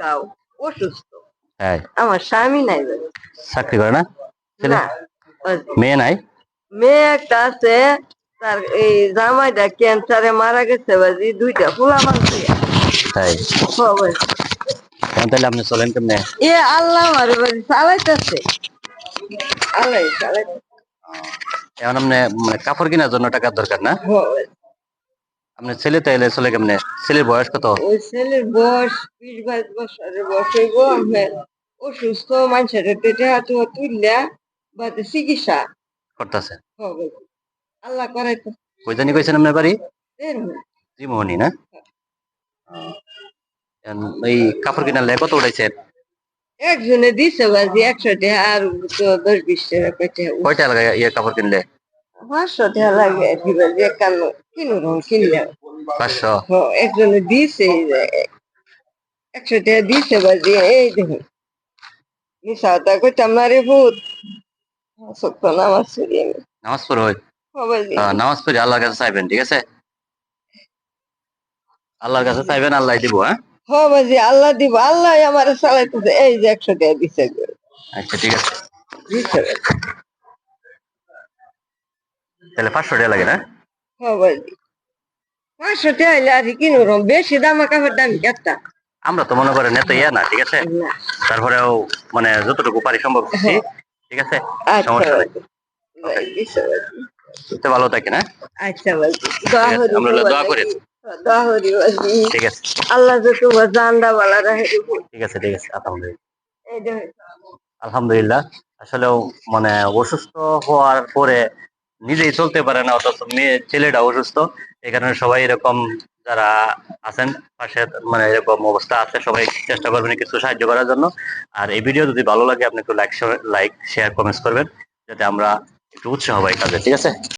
গাও অসুস্থ হ্যাঁ আমার স্বামী নাই চাকরি করে না? ছেলে? মেয়ে নাই? মেয়ে একটা আছে তার এই জামাইটা ক্যান্সারে মারা গেছে বাজি দুইটা ফুলা মানছে তাই? তাহলে আপনি চলেন কেমনে? এ আল্লাহ আমার বাড়ি চালাইতেছে। আল্লাহ চালাইতেছে। এখন আপনি মানে কাপড় কেনার জন্য টাকার দরকার না? আপনার ছেলে তাইলে চলে কেমনে? ছেলের বয়স কত? ওই ছেলের বয়স বিশ বাইশ বছরের বয়স হইব আমার অসুস্থ মানুষের পেটে হাত তুললা বাদে চিকিৎসা করতেছে আল্লাহ করাইতে। কই জানি কইছেন আপনার বাড়ি। ত্রিমোহনী। না? এখন এই কাপড় কেনার লেগে কত উঠাইছেন? একজনে দিছে বাজি একশো টাকা আর তো দশ বিশ টাকা কয়টা লাগে ইয়ে কাপড় কিনলে? পাঁচশো টাকা লাগে দিবা যে কান কিনো রকম কিনলে। পাঁচশো? একজনে দিছে যে, একশো টাকা দিছে বাজি এই দেখুন মিশাওতা কইতাম না রে ভূত। সত্য নামাজ পড়ি আমি। নামাজ পড়ো হয় নামাজ পড়ে আল্লাহর কাছে চাইবেন ঠিক আছে? আল্লাহর কাছে চাইবেন আল্লাহ দিব হ্যাঁ? হ বাজি আল্লাহ দিব আল্লাহ আমার চালাইতেছে। এই যে একশো টাকা দিছে। আচ্ছা ঠিক আছে। দিছে। তাহলে পাঁচশো টাকা লাগে না? পাঁচশো টাকা হইলে আর রকম বেশি দামা কাপড় দাম কেতা আমরা তো মনে করেন এত ইয়া না ঠিক আছে? তারপরেও মানে যতটুকু পারি সম্ভব করছি ঠিক আছে? আচ্ছা সমস্যা নেই। তো ভালো থাকে না আচ্ছা বাজি দোয়া করি আমরা দোয়া করি। করি ঠিক আছে। আল্লাহ যে তোমার জানডা বালা রাখে ঠিক আছে ঠিক আছে আলহামদুলিল্লাহ। আলহামদুলিল্লাহ। আসলেও মানে অসুস্থ হওয়ার পরে নিজেই চলতে পারে না, অথচ মেয়ে, ছেলেটা অসুস্থ। কারণে সবাই এরকম যারা আছেন, পাশে মানে এরকম অবস্থা আছে, সবাই চেষ্টা করবেন কিছু সাহায্য করার জন্য। আর এই ভিডিও যদি ভালো লাগে, আপনি একটু লাইক লাইক শেয়ার কমেন্টস করবেন, যাতে আমরা একটু উৎসাহ পাই কাজে ঠিক আছে?